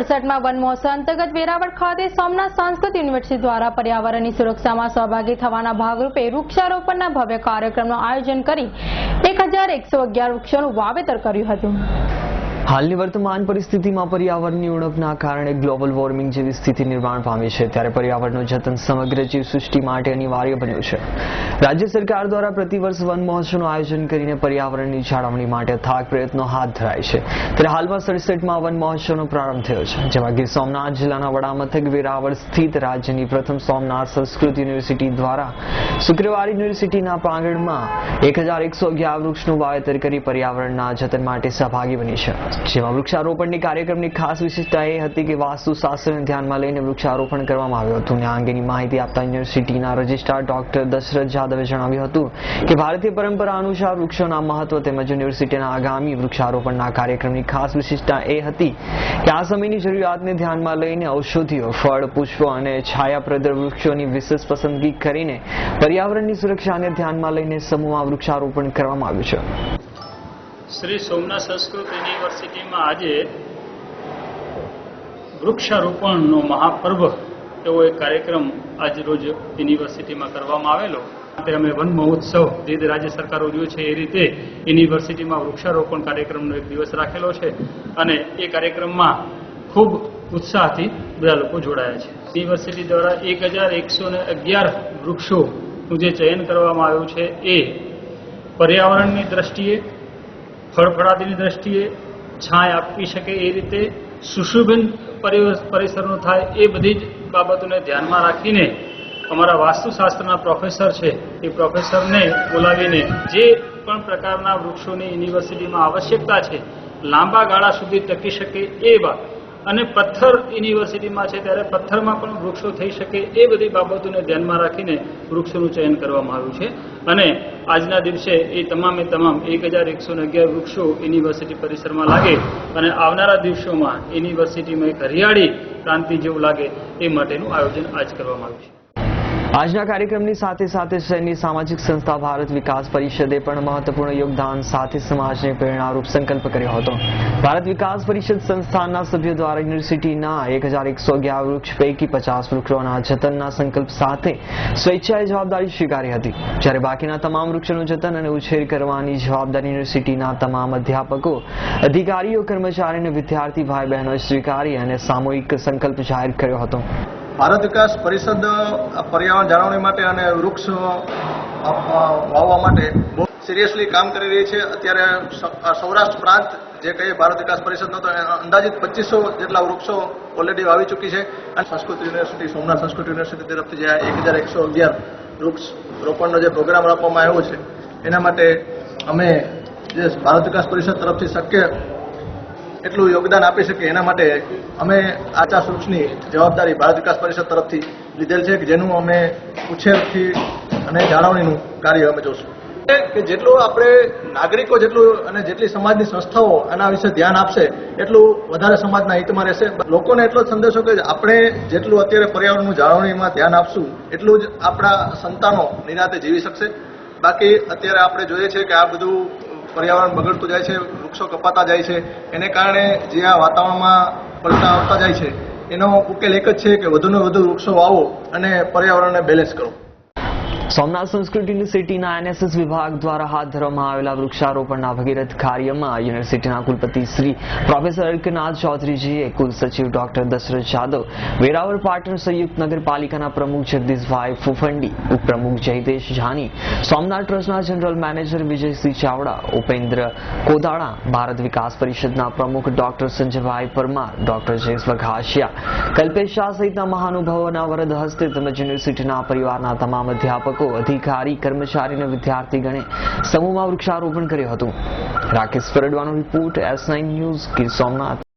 સડસઠમાં one મહોત્સવ અંતર્ગત વેરાવળ ખાતે સોમનાથ સાંસ્કૃત યુનિવર્સિટી દ્વારા પર્યાવરણની સુરક્ષામાં સહભાગી થવાના ભાગરૂપે વૃક્ષારોપણના ભવ્ય કાર્યક્રમનું આયોજન કરી એક વૃક્ષોનું વાવેતર કર્યું હતું. હાલની વર્તમાન પરિસ્થિતિમાં પર્યાવરણની ઉણપના કારણે ગ્લોબલ વોર્મિંગ જેવી સ્થિતિ નિર્માણ પામી છે, ત્યારે પર્યાવરણનું જતન સમગ્ર જીવસૃષ્ટિ માટે અનિવાર્ય બન્યું છે. રાજ્ય સરકાર દ્વારા પ્રતિવર્ષ વન મહોત્સવનું આયોજન કરીને પર્યાવરણની જાળવણી માટે થાક પ્રયત્નો હાથ ધરાય છે. ત્યારે હાલમાં સડસઠમાં વન મહોત્સવનો પ્રારંભ થયો છે, જેમાં ગીર સોમનાથ જિલ્લાના વડામથક વેરાવળ સ્થિત રાજ્યની પ્રથમ સોમનાથ સંસ્કૃત યુનિવર્સિટી દ્વારા શુક્રવારે યુનિવર્સિટીના પ્રાંગણમાં એક હજાર એકસો અગિયાર વૃક્ષનું વાવેતર કરી પર્યાવરણના જતન માટે સહભાગી બની છે. જેમાં વૃક્ષારોપણની કાર્યક્રમની ખાસ વિશેષતા એ હતી કે વાસ્તુશાસ્ત્રને ધ્યાનમાં લઈને વૃક્ષારોપણ કરવામાં આવ્યું હતું. અને આ અંગેની માહિતી આપતા યુનિવર્સિટીના રજિસ્ટ્રાર ડોક્ટર દશરથ જાદવે જણાવ્યું હતું કે ભારતીય પરંપરા અનુસાર વૃક્ષોના મહત્વ તેમજ યુનિવર્સિટીના આગામી વૃક્ષારોપણના કાર્યક્રમની ખાસ વિશેષતા એ હતી કે આ સમયની જરૂરિયાતને ધ્યાનમાં લઈને ઔષધિઓ, ફળ, પુષ્પો અને છાયાપ્રદ વૃક્ષોની વિશેષ પસંદગી કરીને પર્યાવરણની સુરક્ષાને ધ્યાનમાં લઈને સમૂહમાં વૃક્ષારોપણ કરવામાં આવ્યું છે. શ્રી સોમનાથ સંસ્કૃત યુનિવર્સિટીમાં આજે વૃક્ષારોપણનો મહાપર્વ એવો એક કાર્યક્રમ આજ રોજ યુનિવર્સિટીમાં કરવામાં આવેલો. તે અમે વન મહોત્સવ જે રીતે રાજ્ય સરકાર ઉજવ્યું છે એ રીતે યુનિવર્સિટીમાં વૃક્ષારોપણ કાર્યક્રમનો એક દિવસ રાખેલો છે અને એ કાર્યક્રમમાં ખૂબ ઉત્સાહથી બધા લોકો જોડાયા છે. યુનિવર્સિટી દ્વારા એક હજાર એકસો ને અગિયાર વૃક્ષોનું જે ચયન કરવામાં આવ્યું છે એ પર્યાવરણની દ્રષ્ટિએ ફળફળાદીની દ્રષ્ટિએ છાંય આપી શકે એ રીતે સુશોભન પરિ- પરિસરનું થાય એ બધી જ બાબતોને ધ્યાનમાં રાખીને અમારા વાસ્તુશાસ્ત્રના પ્રોફેસર છે. એ પ્રોફેસરને બોલાવીને જે પણ પ્રકારના વૃક્ષોની યુનિવર્સિટીમાં આવશ્યકતા છે, લાંબા ગાળા સુધી ટકી શકે એવા અને પથ્થર યુનિવર્સિટીમાં છે ત્યારે પથ્થરમાં પણ વૃક્ષો થઈ શકે એ બધી બાબતોને ધ્યાનમાં રાખીને વૃક્ષોનું ચયન કરવામાં આવ્યું છે. અને આજના દિવસે એ તમામે તમામ એક વૃક્ષો યુનિવર્સિટી પરિસરમાં લાગે અને આવનારા દિવસોમાં યુનિવર્સિટીમાં એક હરિયાળી ક્રાંતિ જેવું લાગે એ માટેનું આયોજન આજ કરવામાં આવ્યું છે. આજના કાર્યક્રમની સાથે સાથે શહેરની સામાજિક સંસ્થા ભારત વિકાસ પરિષદે પણ મહત્વપૂર્ણ યોગદાન સાથે સમાજને પ્રેરણારૂપ સંકલ્પ કર્યો હતો. ભારત વિકાસ પરિષદ સંસ્થાના સભ્યો દ્વારા યુનિવર્સિટીના એક હજાર એકસો અગિયાર વૃક્ષ પૈકી પચાસ વૃક્ષોના જતનના સંકલ્પ સાથે સ્વેચ્છાએ જવાબદારી સ્વીકારી હતી. જ્યારે બાકીના તમામ વૃક્ષોનું જતન અને ઉછેર કરવાની જવાબદારી યુનિવર્સિટીના તમામ અધ્યાપકો, અધિકારીઓ, કર્મચારી અને વિદ્યાર્થી ભાઈ બહેનોએ સ્વીકારી અને સામૂહિક સંકલ્પ જાહેર કર્યો હતો. ભારત વિકાસ પરિષદ પર્યાવરણ જાળવણી માટે અને વૃક્ષ વાવવા માટે બહુ સિરિયસલી કામ કરી રહી છે. અત્યારે સૌરાષ્ટ્ર પ્રાંત જે કહીએ ભારત વિકાસ પરિષદનો તો અંદાજિત પચીસો જેટલા વૃક્ષો ઓલરેડી વાવી ચૂકી છે. અને સંસ્કૃત યુનિવર્સિટી, સોમનાથ સંસ્કૃત યુનિવર્સિટી તરફથી જે એક હજાર એકસો અગિયાર વૃક્ષ રોપણનો જે પ્રોગ્રામ રાખવામાં આવ્યો છે, એના માટે અમે જે ભારત વિકાસ પરિષદ તરફથી શક્ય એટલું યોગદાન આપી શકીએ. એના માટે અમે આચા સૂચની જવાબદારી ભારત વિકાસ પરિષદ તરફથી લીધેલ છે કે જેનું અમે ઉછેરથી અને જાળવણીનું કાર્ય અમે જોશું. કે જેટલું આપણે નાગરિકો જેટલું અને જેટલી સમાજની સંસ્થાઓ આના વિશે ધ્યાન આપશે, એટલું વધારે સમાજના હિતમાં રહેશે. લોકોને એટલો જ સંદેશો કે આપણે જેટલું અત્યારે પર્યાવરણનું જાળવણીમાં ધ્યાન આપશું, એટલું જ આપણા સંતાનો નિરાતે જીવી શકશે. બાકી અત્યારે આપણે જોઈએ છે કે આ બધું પર્યાવરણ બગડતું જાય છે, વૃક્ષો કપાતા જાય છે, એને કારણે જે આ વાતાવરણમાં પલટા આવતા જાય છે, એનો ઉકેલ એક જ છે કે વધુને વધુ વૃક્ષો વાવો અને પર્યાવરણને બેલેન્સ કરો. સોમનાથ સંસ્કૃત યુનિવર્સિટીના એનએસએસ વિભાગ દ્વારા હાથ ધરવામાં આવેલા વૃક્ષારોપણના ભગીરથ કાર્યમાં યુનિવર્સિટીના કુલપતિ શ્રી પ્રોફેસર અર્કનાથ ચૌધરીજીએ સચિવ ડોક્ટર દશરથ જાદવ, વેરાવળ પાટણ સંયુક્ત નગરપાલિકાના પ્રમુખ જગદીશભાઈ ફુફંડી, ઉપપ્રમુખ જયદેશ જાની, સોમનાથ ટ્રસ્ટના જનરલ મેનેજર વિજયસિંહ ચાવડા, ઉપેન્દ્ર કોદાળા, ભારત વિકાસ પરિષદના પ્રમુખ ડોક્ટર સંજયભાઈ પરમાર, ડોક્ટર જયેશ વઘાસિયા, કલ્પેશ શાહ સહિતના મહાનુભાવોના વરદ હસ્તે તેમજ યુનિવર્સિટીના પરિવારના તમામ અધ્યાપકો અધિકારી, કર્મચારી અને વિદ્યાર્થીગણે સમૂહમાં વૃક્ષારોપણ કર્યું હતું. Rakesh પરડવાનો report S nine news Gir Somnath.